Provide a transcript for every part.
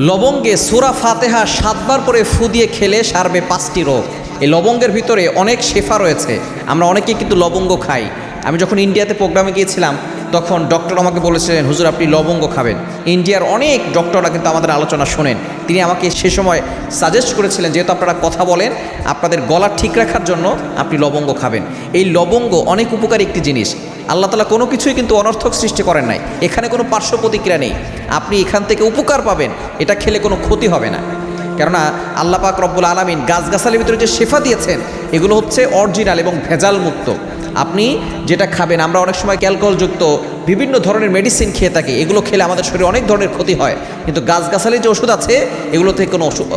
লবঙ্গে সুরা ফাতেহা সাতবার করে ফু দিয়ে খেলে সারবে পাঁচটি রোগ। এই লবঙ্গের ভিতরে অনেক শেফা রয়েছে। আমরা অনেকেই কিন্তু লবঙ্গ খাই। আমি যখন ইন্ডিয়াতে প্রোগ্রামে গিয়েছিলাম তখন ডক্টর আমাকে বলেছিলেন, হুজুর, আপনি লবঙ্গ খাবেন। ইন্ডিয়ার অনেক ডক্টররা কিন্তু আমাদের আলোচনা শোনেন। তিনি আমাকে সে সময় সাজেস্ট করেছিলেন, যেহেতু আপনারা কথা বলেন, আপনাদের গলা ঠিক রাখার জন্য আপনি লবঙ্গ খাবেন। এই লবঙ্গ অনেক উপকারী একটি জিনিস। আল্লাহ তালা কোনো কিছুই কিন্তু অনর্থক সৃষ্টি করেন নাই। এখানে কোনো পার্শ্ব প্রতিক্রিয়া নেই। আপনি এখান থেকে উপকার পাবেন, এটা খেলে কোনো ক্ষতি হবে না। কেননা আল্লাপাক রব্বুল আলমিন গাছগাছালির ভিতরে যে শেফা দিয়েছেন, এগুলো হচ্ছে অরিজিনাল এবং ভেজাল মুক্ত আপনি যেটা খাবেন, আমরা অনেক সময় ক্যালকলযুক্ত বিভিন্ন ধরনের মেডিসিন খেয়ে থাকি, এগুলো খেলে আমাদের শরীরে অনেক ধরনের ক্ষতি হয়। কিন্তু গাছগাছালির যে ওষুধ আছে এগুলোতে কোনো ওষুধ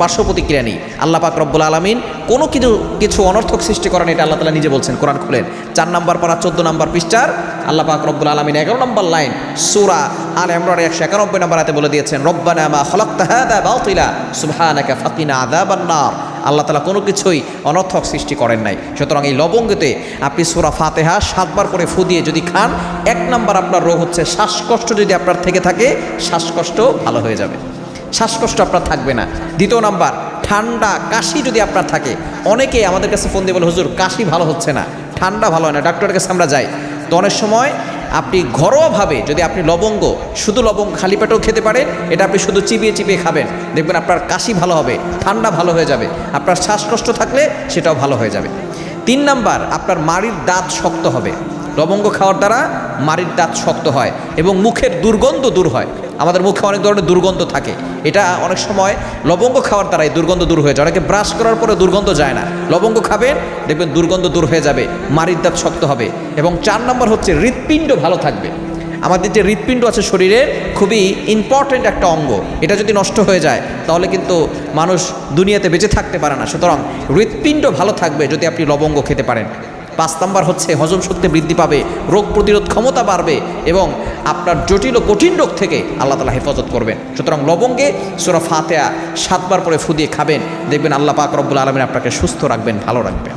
পার্শ্ব প্রতিক্রিয়া নেই। আল্লাহ পাক রব্বুল আলমিন কোনো কিছু কিছু অনর্থক সৃষ্টি করেন, এটা আল্লাহ তালা নিজে বলছেন কোরআন খুলেন। চার নম্বর পারা, চোদ্দ নম্বর পৃষ্ঠার আল্লাহ পাক রব্বুল আলমিন এগারো নম্বর লাইন, সুরা আল ইমরান একশো একানব্বই নাম্বার হাতে বলে দিয়েছেন, রব্বানা মা খলাক্তা হাদা বাতিলা, সুবহানাকা ফাকিনা আল্লাহ তালা কোনো কিছুই অনর্থক সৃষ্টি করেন নাই। সুতরাং এই লবঙ্গতে আপনি সুরা ফাতেহা সাতবার করে ফু দিয়ে যদি খান, এক নাম্বার আপনার রোগ হচ্ছে শ্বাসকষ্ট যদি আপনার থেকে থাকে, শ্বাসকষ্ট ভালো হয়ে যাবে। শ্বাসকষ্ট আপনার থাকবে না। দ্বিতীয় নাম্বার, ঠান্ডা কাশি যদি আপনার থাকে, অনেকে আমাদের কাছে ফোন দিয়ে বলে, হুজুর, কাশি ভালো হচ্ছে না, ঠান্ডা ভালো হয় না, ডাক্তারের কাছে আমরা যাই। তো অনেক সময় আপনি ঘরোয়াভাবে যদি আপনি লবঙ্গ, শুধু লবঙ্গ খালি পেটেও খেতে পারেন এটা আপনি শুধু চিবিয়ে চিবিয়ে খাবেন। দেখবেন আপনার কাশি ভালো হবে, ঠান্ডা ভালো হয়ে যাবে। আপনার শ্বাসকষ্ট থাকলে সেটাও ভালো হয়ে যাবে। তিন নাম্বার, আপনার মাড়ির দাঁত শক্ত হবে। লবঙ্গ খাওয়ার দ্বারা মাড়ির দাঁত শক্ত হয় এবং মুখের দুর্গন্ধ দূর হয়। আমাদের মুখে অনেক ধরনের দুর্গন্ধ থাকে। এটা অনেক সময় লবঙ্গ খাওয়ার দ্বারাই দুর্গন্ধ দূর হয়ে যায়। অনেকে ব্রাশ করার পরে দুর্গন্ধ যায় না। লবঙ্গ খাবেন দেখবেন দুর্গন্ধ দূর হয়ে যাবে মাড়ির দাঁত শক্ত হবে এবং চার নম্বর হচ্ছে হৃৎপিণ্ড ভালো থাকবে। আমাদের যে হৃৎপিণ্ড আছে শরীরের খুবই ইম্পর্ট্যান্ট একটা অঙ্গ। এটা যদি নষ্ট হয়ে যায়, তাহলে কিন্তু মানুষ দুনিয়াতে বেঁচে থাকতে পারে না। সুতরাং হৃৎপিণ্ড ভালো থাকবে যদি আপনি লবঙ্গ খেতে পারেন। পাঁচ নাম্বার হচ্ছে হজম শক্তি বৃদ্ধি পাবে, রোগ প্রতিরোধ ক্ষমতা বাড়বে এবং আপনার জটিল ও কঠিন রোগ থেকে আল্লাহ তালা হেফাজত করবেন। সুতরাং লবঙ্গে সুরা ফাতেয়া সাতবার পরে ফুদিয়ে খাবেন, দেখবেন আল্লাহ পাক রব্বুল আলমিন আপনাকে সুস্থ রাখবেন, ভালো রাখবেন।